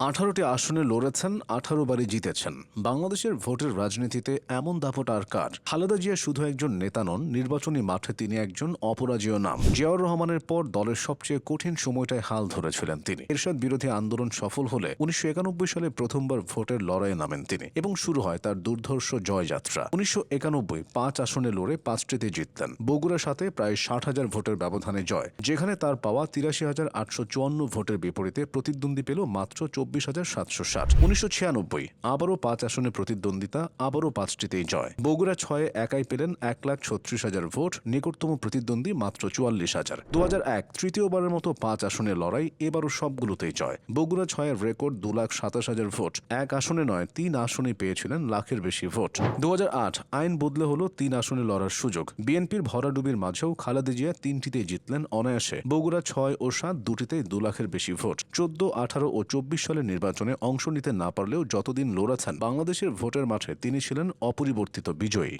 আঠারোটি আসনে লড়েছেন, আঠারো বারই জিতেছেন। বাংলাদেশের ভোটের রাজনীতিতে এমন দাপট আর কার? খালেদা জিয়া শুধু একজন নেতা নন, নির্বাচনী মাঠে তিনি একজন অপরাজেয় নাম। জিয়াউর রহমানের পর দলের সবচেয়ে কঠিন সময়টায় হাল ধরেছিলেন তিনি। এরশাদ বিরোধী আন্দোলন সফল হলে উনিশশো একানব্বই সালে প্রথমবার ভোটের লড়াইয়ে নামেন তিনি এবং শুরু হয় তার দুর্ধর্ষ জয়যাত্রা। উনিশশো একানব্বই, পাঁচ আসনে লড়ে পাঁচটিতে জিতলেন। বগুড়ার সাথে প্রায় ষাট হাজার ভোটের ব্যবধানে জয়, যেখানে তার পাওয়া তিরাশি হাজার আটশো চুয়ান্ন ভোটের বিপরীতে প্রতিদ্বন্দ্বী পেল মাত্র চব্বিশ হাজার সাতশো ষাট। উনিশশো ছিয়ানব্বই, আবারও পাঁচ আসনে প্রতিদ্বন্দ্বিতা, আবারও পাঁচটিতেই জয়। বগুড়া ছয়ে একাই পেলেন এক লাখ ছত্রিশ হাজার ভোট, নিকটতম প্রতিদ্বন্দ্বী মাত্র চুয়াল্লিশ হাজার। দু এক, তৃতীয়বারের মতো পাঁচ আসনে লড়াই, এবারও সবগুলোতেই জয়। বগুড়া ছয়ের রেকর্ড দু লাখ সাতাশ হাজার ভোট, এক আসনে নয়, তিন আসনে পেয়েছিলেন লাখের বেশি ভোট। দু হাজার আট, আইন বদলে হলো তিন আসনে লড়ার সুযোগ। বিএনপির ভরাডুবির মাঝেও খালেদা জিয়া তিনটিতে জিতলেন অনায়াসে। বগুড়া ছয় ও সাত দুটিতেই দু লাখের বেশি ভোট। চোদ্দ, আঠারো ও চব্বিশ সালের নির্বাচনে অংশ নিতে না পারলেও যতদিন লড়াছেন বাংলাদেশের ভোটের মাঠে তিনি ছিলেন অপরিবর্তিত বিজয়ী।